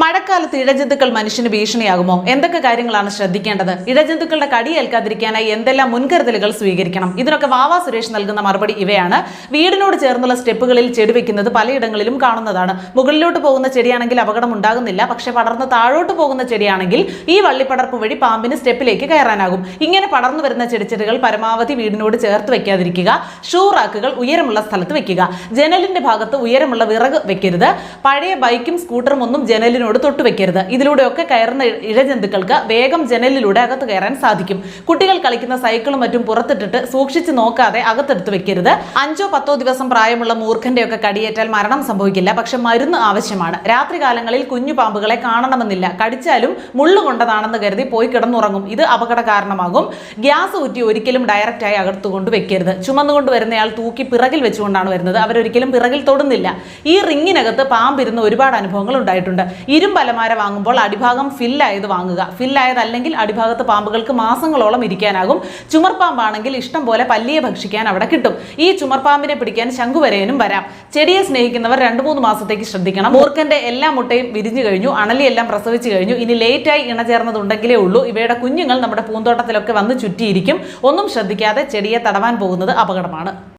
മഴക്കാലത്ത് ഇഴജന്തുക്കൾ മനുഷ്യന് ഭീഷണിയാകുമോ? എന്തൊക്കെ കാര്യങ്ങളാണ് ശ്രദ്ധിക്കേണ്ടത്? ഇഴജന്തുക്കളുടെ കടിയേൽക്കാതിരിക്കാനായി എന്തെല്ലാം മുൻകരുതലുകൾ സ്വീകരിക്കണം? ഇതിനൊക്കെ വാവാ സുരേഷ് നൽകുന്ന മറുപടി ഇവയാണ്. വീടിനോട് ചേർന്നുള്ള സ്റ്റെപ്പുകളിൽ ചെടി വെക്കുന്നത് പലയിടങ്ങളിലും കാണുന്നതാണ്. മുകളിലോട്ട് പോകുന്ന ചെടിയാണെങ്കിൽ അപകടം ഉണ്ടാകുന്നില്ല. പക്ഷെ പടർന്ന് താഴോട്ട് പോകുന്ന ചെടിയാണെങ്കിൽ ഈ വള്ളിപ്പടർപ്പ് വഴി പാമ്പിന് സ്റ്റെപ്പിലേക്ക് കയറാനാകും. ഇങ്ങനെ പടർന്നു വരുന്ന ചെടിച്ചെടികൾ പരമാവധി വീടിനോട് ചേർത്ത് വെക്കാതിരിക്കുക. ഷൂ റാക്കുകൾ ഉയരമുള്ള സ്ഥലത്ത് വെക്കുക. ജനലിന്റെ ഭാഗത്ത് ഉയരമുള്ള വിറക് വെക്കരുത്. പഴയ ബൈക്കും സ്കൂട്ടറും ഒന്നും ജനലിനോട് തൊട്ട് വെക്കരുത്. ഇതിലൂടെയൊക്കെ കയറുന്ന ഇഴജന്തുക്കൾക്ക് വേഗം ജനലിലൂടെ അകത്ത് കയറാൻ സാധിക്കും. കുട്ടികൾ കളിക്കുന്ന സൈക്കിളും മറ്റും പുറത്തിട്ടിട്ട് സൂക്ഷിച്ചു നോക്കാതെ അകത്തെടുത്ത് വെക്കരുത്. അഞ്ചോ പത്തോ ദിവസം പ്രായമുള്ള മൂർഖന്റെ ഒക്കെ കടിയേറ്റാൽ മരണം സംഭവിക്കില്ല. പക്ഷെ മരുന്ന് ആവശ്യമാണ്. രാത്രി കാലങ്ങളിൽ കുഞ്ഞു പാമ്പുകളെ കാണണമെന്നില്ല. കടിച്ചാലും മുള്ളു കൊണ്ടതാണെന്ന് കരുതി പോയി കിടന്നുറങ്ങും. ഇത് അപകട കാരണമാകും ഗ്യാസ് ഊറ്റി ഒരിക്കലും ഡയറക്റ്റായി അകത്തുകൊണ്ട് വെക്കരുത്. ചുമന്നുകൊണ്ട് വരുന്നയാൾ തൂക്കി പിറകിൽ വെച്ചുകൊണ്ടാണ് വരുന്നത്. അവരൊരിക്കലും പിറകിൽ തൊടുന്നില്ല. ഈ റിങ്ങിനകത്ത് പാമ്പിരുന്ന ഒരുപാട് അനുഭവങ്ങൾ ഉണ്ടായിട്ടുണ്ട്. അലമാര വാങ്ങുമ്പോൾ അടിഭാഗം ഫില്ലായത് വാങ്ങുക. ഫില്ലായതല്ലെങ്കിൽ അടിഭാഗത്ത് പാമ്പുകൾക്ക് മാസങ്ങളോളം ഇരിക്കാനാകും. ചുമർപ്പാമ്പാണെങ്കിൽ ഇഷ്ടം പോലെ പല്ലിയെ ഭക്ഷിക്കാൻ അവിടെ കിട്ടും. ഈ ചുമർപ്പാമ്പിനെ പിടിക്കാൻ ശംഖുവരയനും വരാം. ചെടിയെ സ്നേഹിക്കുന്നവർ രണ്ടു മൂന്ന് മാസത്തേക്ക് ശ്രദ്ധിക്കണം. മൂർക്കന്റെ എല്ലാ മുട്ടയും വിരിഞ്ഞു കഴിഞ്ഞു അണലിയെല്ലാം പ്രസവിച്ചു കഴിഞ്ഞു. ഇനി ലേറ്റായി ഇണചേർന്നതുണ്ടെങ്കിലേ ഉള്ളൂ. ഇവയുടെ കുഞ്ഞുങ്ങൾ നമ്മുടെ പൂന്തോട്ടത്തിലൊക്കെ വന്ന് ചുറ്റിയിരിക്കും. ഒന്നും ശ്രദ്ധിക്കാതെ ചെടിയെ തടവാൻ പോകുന്നത് അപകടമാണ്.